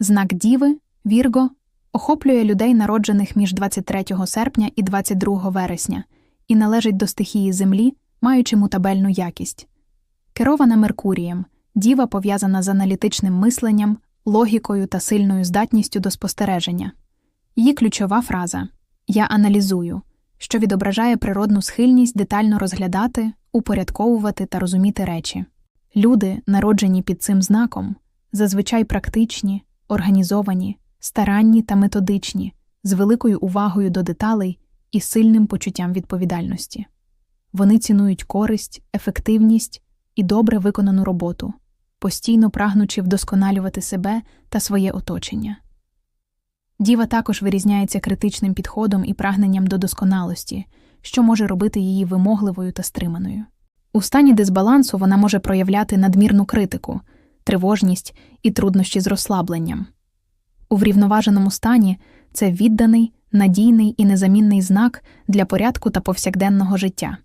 Знак Діви, Вірго, охоплює людей, народжених між 23 серпня і 22 вересня, і належить до стихії Землі, маючи мутабельну якість. Керована Меркурієм, діва пов'язана з аналітичним мисленням, логікою та сильною здатністю до спостереження. Її ключова фраза Я аналізую, що відображає природну схильність детально розглядати, упорядковувати та розуміти речі. Люди, народжені під цим знаком, зазвичай практичні, організовані, старанні та методичні, з великою увагою до деталей і сильним почуттям відповідальності. Вони цінують користь, ефективність і добре виконану роботу, постійно прагнучи вдосконалювати себе та своє оточення. Діва також вирізняється критичним підходом і прагненням до досконалості, що може робити її вимогливою та стриманою. У стані дисбалансу вона може проявляти надмірну критику, тривожність і труднощі з розслабленням. У врівноваженому стані це відданий, надійний і незамінний знак для порядку та повсякденного життя.